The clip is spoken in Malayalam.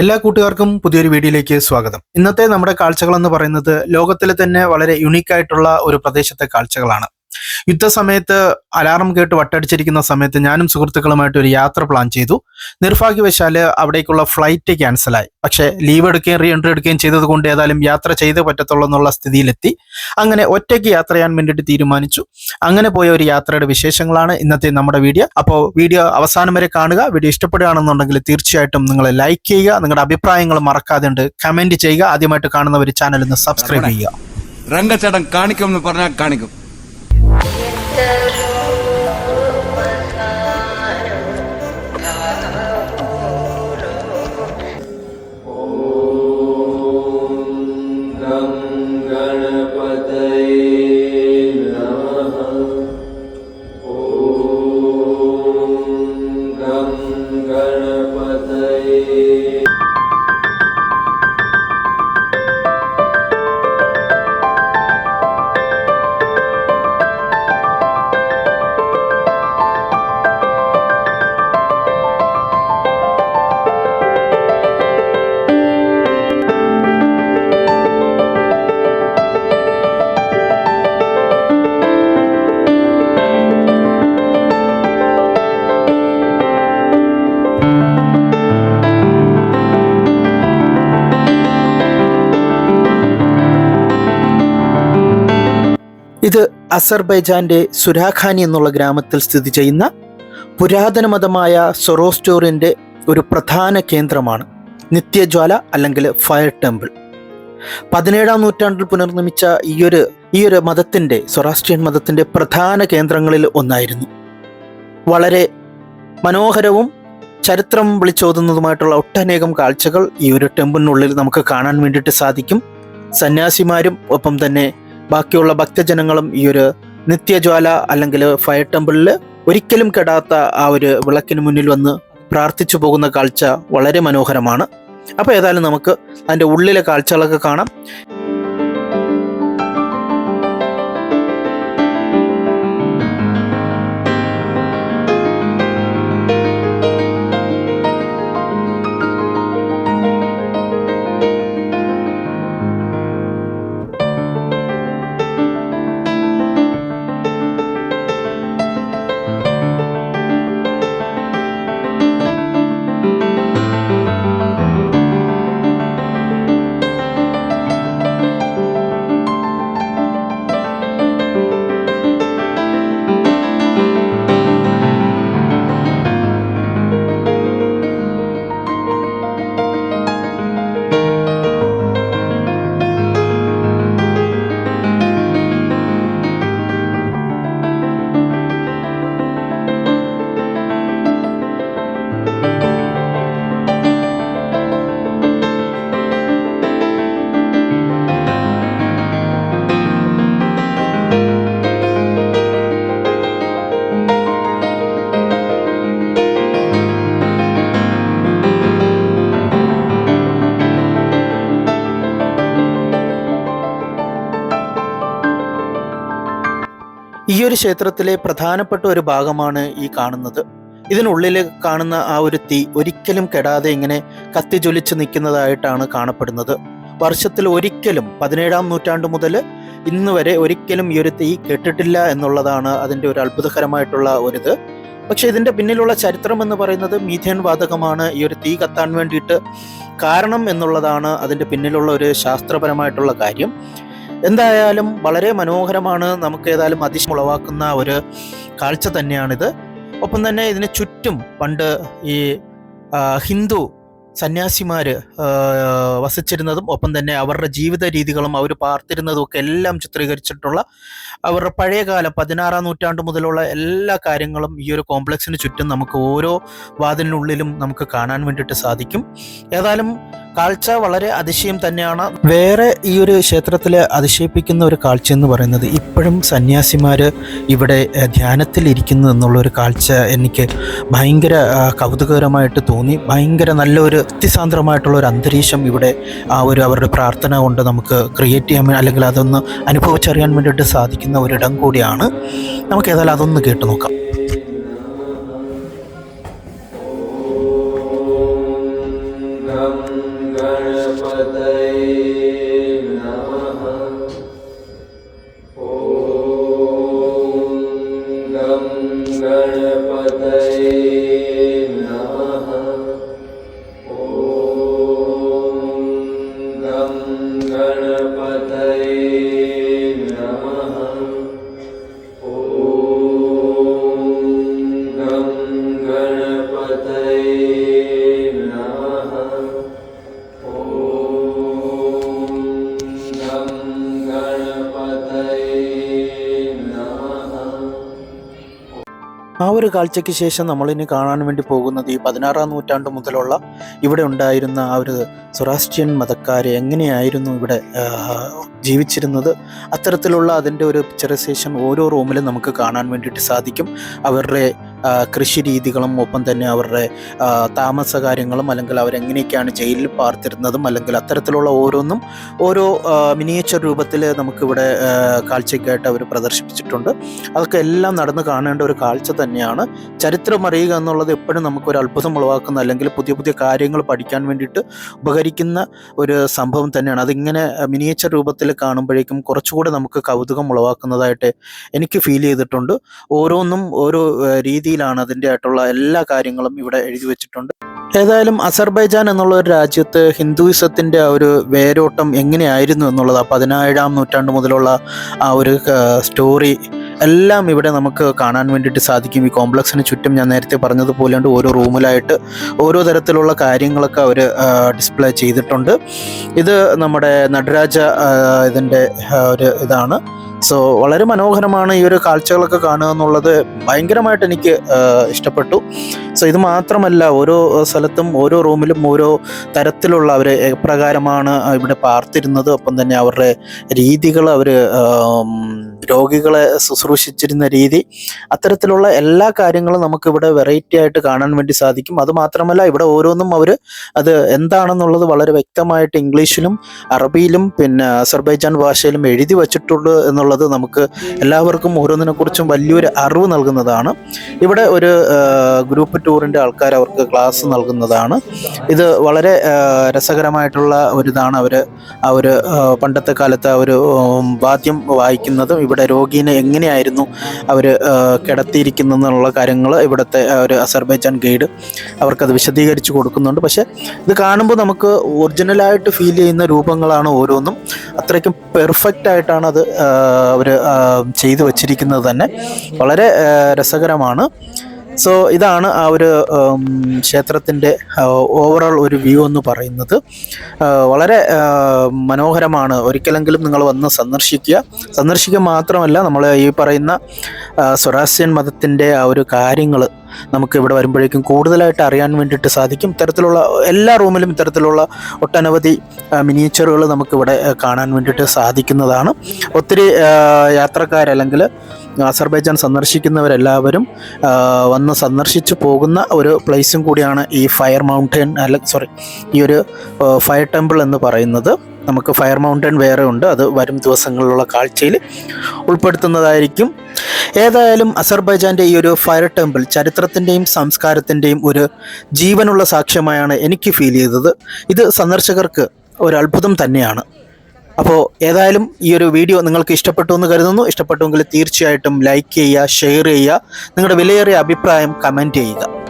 എല്ലാ കൂട്ടുകാർക്കും പുതിയൊരു വീഡിയോയിലേക്ക് സ്വാഗതം. ഇന്നത്തെ നമ്മുടെ കാഴ്ചകൾ എന്ന് പറയുന്നത് ലോകത്തിലെ തന്നെ വളരെ യുണീക്ക് ആയിട്ടുള്ള ഒരു പ്രദേശത്തെ കാഴ്ചകളാണ്. യുദ്ധസമയത്ത് അലാറം കേട്ട് വട്ടടിച്ചിരിക്കുന്ന സമയത്ത് ഞാനും സുഹൃത്തുക്കളുമായിട്ട് ഒരു യാത്ര പ്ലാൻ ചെയ്തു. നിർഭാഗ്യവശാൽ അവിടേക്കുള്ള ഫ്ലൈറ്റ് ക്യാൻസലായി പക്ഷേ ലീവ് എടുക്കുകയും റീ എൻട്രി എടുക്കുകയും ചെയ്തതുകൊണ്ട് ഏതായാലും യാത്ര ചെയ്തേ പറ്റത്തുള്ളൂ എന്നുള്ള സ്ഥിതിയിലെത്തി. അങ്ങനെ ഒറ്റയ്ക്ക് യാത്ര ചെയ്യാൻ വേണ്ടിയിട്ട് തീരുമാനിച്ചു. അങ്ങനെ പോയ ഒരു യാത്രയുടെ വിശേഷങ്ങളാണ് ഇന്നത്തെ നമ്മുടെ വീഡിയോ. അപ്പോൾ വീഡിയോ അവസാനം വരെ കാണുക. വീഡിയോ ഇഷ്ടപ്പെടുകയാണെന്നുണ്ടെങ്കിൽ തീർച്ചയായിട്ടും നിങ്ങൾ ലൈക്ക് ചെയ്യുക. നിങ്ങളുടെ അഭിപ്രായങ്ങൾ മറക്കാതെ ഉണ്ട് കമന്റ് ചെയ്യുക. ആദ്യമായിട്ട് ഒരു ചാനൽ ഒന്ന് സബ്സ്ക്രൈബ് ചെയ്യുക. രംഗച്ചേട്ടൻ കാണിക്കുമെന്ന് പറഞ്ഞാൽ കാണിക്കും. അസർബൈജാന്റെ സുരാഖാനി എന്നുള്ള ഗ്രാമത്തിൽ സ്ഥിതി ചെയ്യുന്ന പുരാതന മതമായ സൊറോസ്റ്റോറിന്റെ ഒരു പ്രധാന കേന്ദ്രമാണ് നിത്യജ്വാല അല്ലെങ്കിൽ ഫയർ ടെമ്പിൾ. പതിനേഴാം നൂറ്റാണ്ടിൽ പുനർനിർമ്മിച്ച ഈയൊരു ഈയൊരു മതത്തിന്റെ സൊറാസ്ട്രിയൻ മതത്തിന്റെ പ്രധാന കേന്ദ്രങ്ങളിൽ ഒന്നായിരുന്നു. വളരെ മനോഹരവും ചരിത്രം വിളിച്ചോതുന്നതുമായിട്ടുള്ള ഒട്ടനേകം കാഴ്ചകൾ ഈ ഒരു ടെമ്പിളിനുള്ളിൽ നമുക്ക് കാണാൻ വേണ്ടിയിട്ട് സാധിക്കും. സന്യാസിമാരും ഒപ്പം തന്നെ ബാക്കിയുള്ള ഭക്തജനങ്ങളും ഈ ഒരു നിത്യജ്വാല അല്ലെങ്കിൽ ഫയർ ടെമ്പിളിൽ ഒരിക്കലും കെടാത്ത ആ ഒരു വിളക്കിന് മുന്നിൽ വന്ന് പ്രാർത്ഥിച്ചു പോകുന്ന കാഴ്ച വളരെ മനോഹരമാണ്. അപ്പോൾ ഏതായാലും നമുക്ക് അതിന്റെ ഉള്ളിലെ കാഴ്ചകളൊക്കെ കാണാം. ഒരു ക്ഷേത്രത്തിലെ പ്രധാനപ്പെട്ട ഒരു ഭാഗമാണ് ഈ കാണുന്നത്. ഇതിനുള്ളിൽ കാണുന്ന ആ ഒരു തീ ഒരിക്കലും കെടാതെ ഇങ്ങനെ കത്തിജ്വലിച്ച് നിൽക്കുന്നതായിട്ടാണ് കാണപ്പെടുന്നത്. വർഷത്തിൽ ഒരിക്കലും പതിനേഴാം നൂറ്റാണ്ട് മുതൽ ഇന്ന് വരെ ഒരിക്കലും ഈ ഒരു തീ കെട്ടിട്ടില്ല എന്നുള്ളതാണ് അതിന്റെ ഒരു അത്ഭുതകരമായിട്ടുള്ള ഒരിത്. പക്ഷെ ഇതിന്റെ പിന്നിലുള്ള ചരിത്രം എന്ന് പറയുന്നത് മീഥേൻ വാതകമാണ് ഈ ഒരു തീ കത്താൻ വേണ്ടിയിട്ട് കാരണം എന്നുള്ളതാണ് അതിന്റെ പിന്നിലുള്ള ഒരു ശാസ്ത്രപരമായിട്ടുള്ള കാര്യം. എന്തായാലും വളരെ മനോഹരമാണ് നമുക്ക് ഏതായാലും അതിശമുളവാക്കുന്ന ഒരു കാഴ്ച തന്നെയാണിത്. ഒപ്പം തന്നെ ഇതിന് ചുറ്റും പണ്ട് ഈ ഹിന്ദു സന്യാസിമാർ വസിച്ചിരുന്നതും ഒപ്പം തന്നെ അവരുടെ ജീവിത രീതികളും അവർ പാർത്തിരുന്നതും ഒക്കെ എല്ലാം ചിത്രീകരിച്ചിട്ടുള്ള അവരുടെ പഴയകാല പതിനാറാം നൂറ്റാണ്ട് മുതലുള്ള എല്ലാ കാര്യങ്ങളും ഈ ഒരു കോംപ്ലക്സിന് ചുറ്റും നമുക്ക് ഓരോ വാതിലിനുള്ളിലും നമുക്ക് കാണാൻ വേണ്ടിയിട്ട് സാധിക്കും. ഏതായാലും കാഴ്ച വളരെ അതിശയം തന്നെയാണ്. വേറെ ഈ ഒരു ക്ഷേത്രത്തിൽ അതിശയിപ്പിക്കുന്ന ഒരു കാഴ്ച എന്ന് പറയുന്നത് ഇപ്പോഴും സന്യാസിമാർ ഇവിടെ ധ്യാനത്തിൽ ഇരിക്കുന്നു എന്നുള്ളൊരു കാഴ്ച എനിക്ക് ഭയങ്കര കൗതുകകരമായിട്ട് തോന്നി. ഭയങ്കര നല്ലൊരു വ്യക്തിസാന്ദ്രമായിട്ടുള്ള ഒരു അന്തരീക്ഷം ഇവിടെ ആ ഒരു അവരുടെ പ്രാർത്ഥന കൊണ്ട് നമുക്ക് ക്രിയേറ്റ് ചെയ്യാൻ അല്ലെങ്കിൽ അതൊന്ന് അനുഭവിച്ചറിയാൻ വേണ്ടിയിട്ട് സാധിക്കുന്ന ഒരിടം കൂടിയാണ്. നമുക്ക് ഏതായാലും അതൊന്ന് കേട്ട് നോക്കാം. ആ ഒരു കാഴ്ചയ്ക്ക് ശേഷം നമ്മളിനി കാണാൻ വേണ്ടി പോകുന്നത് ഈ പതിനാറാം നൂറ്റാണ്ട് മുതലുള്ള ഇവിടെ ഉണ്ടായിരുന്ന ആ ഒരു സൊറാസ്ട്രിയൻ മതക്കാരെ എങ്ങനെയായിരുന്നു ഇവിടെ ജീവിച്ചിരുന്നത്? അത്തരത്തിലുള്ള അതിന്റെ ഒരു പിക്ചറൈസേഷൻ ഓരോ റൂമിലും നമുക്ക് കാണാൻ വേണ്ടിയിട്ട് സാധിക്കും. അവരുടെ കൃഷി രീതികളും ഒപ്പം തന്നെ അവരുടെ താമസ കാര്യങ്ങളും അല്ലെങ്കിൽ അവരെങ്ങനെയൊക്കെയാണ് ജയിലിൽ പാർത്തിരുന്നതും അല്ലെങ്കിൽ അത്തരത്തിലുള്ള ഓരോന്നും ഓരോ മിനിയേച്ചർ രൂപത്തിൽ നമുക്കിവിടെ കാഴ്ചയ്ക്കായിട്ട് അവർ പ്രദർശിപ്പിച്ചിട്ടുണ്ട്. അതൊക്കെ എല്ലാം നടന്ന് കാണേണ്ട ഒരു കാഴ്ച തന്നെയാണ്. ചരിത്രം അറിയുക എന്നുള്ളത് എപ്പോഴും നമുക്കൊരു അത്ഭുതം ഉളവാക്കുന്ന അല്ലെങ്കിൽ പുതിയ പുതിയ കാര്യങ്ങൾ പഠിക്കാൻ വേണ്ടിയിട്ട് ഉപകരിക്കുന്ന ഒരു സംഭവം തന്നെയാണ്. അതിങ്ങനെ മിനിയേച്ചർ രൂപത്തിൽ കാണുമ്പോഴേക്കും കുറച്ചുകൂടെ നമുക്ക് കൗതുകം ഉളവാക്കുന്നതായിട്ട് എനിക്ക് ഫീൽ ചെയ്തിട്ടുണ്ട്. ഓരോന്നും ഓരോ ഏഹ്, രീതിയിലാണ് അതിന്റെ ആയിട്ടുള്ള എല്ലാ കാര്യങ്ങളും ഇവിടെ എഴുതി വെച്ചിട്ടുണ്ട്. ഏതായാലും അസർബൈജാൻ എന്നുള്ള ഒരു രാജ്യത്ത് ഹിന്ദുയിസത്തിന്റെ ആ ഒരു വേരോട്ടം എങ്ങനെയായിരുന്നു എന്നുള്ളത് ആ പതിനേഴാം നൂറ്റാണ്ട് മുതലുള്ള ആ ഒരു സ്റ്റോറി എല്ലാം ഇവിടെ നമുക്ക് കാണാൻ വേണ്ടിയിട്ട് സാധിക്കും. ഈ കോംപ്ലക്സിന് ചുറ്റും ഞാൻ നേരത്തെ പറഞ്ഞതുപോലെ ഓരോ റൂമിലായിട്ട് ഓരോ തരത്തിലുള്ള കാര്യങ്ങളൊക്കെ അവർ ഡിസ്പ്ലേ ചെയ്തിട്ടുണ്ട്. ഇത് നമ്മുടെ നടരാജ ഇതിന്റെ ഒരു ഇതാണ്. സോ വളരെ മനോഹരമാണ് ഈ ഒരു കാഴ്ചകളൊക്കെ കാണുക എന്നുള്ളത്. ഭയങ്കരമായിട്ട് എനിക്ക് ഇഷ്ടപ്പെട്ടു. സോ ഇത് മാത്രമല്ല ഓരോ സ്ഥലത്തും ഓരോ റൂമിലും ഓരോ തരത്തിലുള്ള അവർ എപ്രകാരമാണ് ഇവിടെ പാർത്തിരുന്നത്. ഒപ്പം തന്നെ അവരുടെ രീതികൾ അവർ രോഗികളെ ശുശ്രൂഷിച്ചിരുന്ന രീതി. അത്തരത്തിലുള്ള എല്ലാ കാര്യങ്ങളും നമുക്ക് ഇവിടെ വെറൈറ്റി ആയിട്ട് കാണാൻ വേണ്ടി സാധിക്കും. അത് മാത്രമല്ല ഇവിടെ ഓരോന്നും അവർ അത് എന്താണെന്നുള്ളത് വളരെ വ്യക്തമായിട്ട് ഇംഗ്ലീഷിലും അറബിയിലും പിന്നെ അസർബൈജാൻ ഭാഷയിലും എഴുതി വച്ചിട്ടുണ്ട് എന്നുള്ളത് നമുക്ക് എല്ലാവർക്കും ഓരോന്നിനെ കുറിച്ചും വലിയൊരു അറിവ് നൽകുന്നതാണ്. ഇവിടെ ഒരു ഗ്രൂപ്പ് ടൂറിന്റെ ആൾക്കാർ അവർക്ക് ക്ലാസ് നൽകുന്നതാണ്. ഇത് വളരെ രസകരമായിട്ടുള്ള ഒരിതാണ് അവർ ആ ഒരു പണ്ടത്തെ കാലത്ത് ആ ഒരു വാദ്യം വായിക്കുന്നതും ഇവിടെ രോഗീനെ എങ്ങനെയായിരുന്നു അവർ കിടത്തിയിരിക്കുന്നതെന്നുള്ള കാര്യങ്ങൾ ഇവിടുത്തെ ഒരു അസർബൈജാൻ ഗൈഡ് അവർക്കത് വിശദീകരിച്ച് കൊടുക്കുന്നുണ്ട്. പക്ഷേ ഇത് കാണുമ്പോൾ നമുക്ക് ഒറിജിനലായിട്ട് ഫീൽ ചെയ്യുന്ന രൂപങ്ങളാണ് ഓരോന്നും. അത്രയ്ക്കും പെർഫെക്റ്റ് ആയിട്ടാണ് അത് അവർ ചെയ്തു വച്ചിരിക്കുന്നത് തന്നെ വളരെ രസകരമാണ്. സോ ഇതാണ് ആ ഒരു ക്ഷേത്രത്തിന്റെ ഓവറോൾ ഒരു വ്യൂ എന്ന് പറയുന്നത്. വളരെ മനോഹരമാണ്. ഒരിക്കലെങ്കിലും നിങ്ങൾ വന്ന് സന്ദർശിക്കുക. സന്ദർശിക്കുക മാത്രമല്ല നമ്മൾ ഈ പറയുന്ന സ്വരാസ്യൻ മതത്തിന്റെ ആ ഒരു കാര്യങ്ങൾ നമുക്ക് ഇവിടെ വരുമ്പോഴേക്കും കൂടുതലായിട്ട് അറിയാൻ വേണ്ടിയിട്ട് സാധിക്കും. ഇത്തരത്തിലുള്ള എല്ലാ റൂമിലും ഇത്തരത്തിലുള്ള ഒട്ടനവധി മിനിയേച്ചറുകൾ നമുക്കിവിടെ കാണാൻ വേണ്ടിയിട്ട് സാധിക്കുന്നതാണ്. ഒത്തിരി യാത്രക്കാർ അല്ലെങ്കിൽ അസർബൈജാൻ സന്ദർശിക്കുന്നവരെല്ലാവരും വന്ന് സന്ദർശിച്ച് പോകുന്ന ഒരു പ്ലേസും കൂടിയാണ് ഈ ഫയർ മൗണ്ടൻ അല്ല സോറി ഈ ഒരു ഫയർ ടെമ്പിൾ എന്ന് പറയുന്നത്. നമുക്ക് ഫയർ മൗണ്ടൻ വേറെ ഉണ്ട്. അത് വരും ദിവസങ്ങളിലുള്ള കാഴ്ചയിൽ ഉൾപ്പെടുത്തുന്നതായിരിക്കും. ഏതായാലും അസർബൈജാന്റെ ഈ ഒരു ഫയർ ടെമ്പിൾ ചരിത്രത്തിന്റെയും സംസ്കാരത്തിന്റെയും ഒരു ജീവനുള്ള സാക്ഷ്യമായാണ് എനിക്ക് ഫീൽ ചെയ്തത്. ഇത് സന്ദർശകർക്ക് ഒരു അത്ഭുതം തന്നെയാണ്. അപ്പോൾ ഏതായാലും ഈ ഒരു വീഡിയോ നിങ്ങൾക്ക് ഇഷ്ടപ്പെട്ടു എന്ന് കരുതുന്നു. ഇഷ്ടപ്പെട്ടുവെങ്കിൽ തീർച്ചയായിട്ടും ലൈക്ക് ചെയ്യുക ഷെയർ ചെയ്യുക. നിങ്ങളുടെ വിലയേറിയ അഭിപ്രായം കമന്റ് ചെയ്യുക.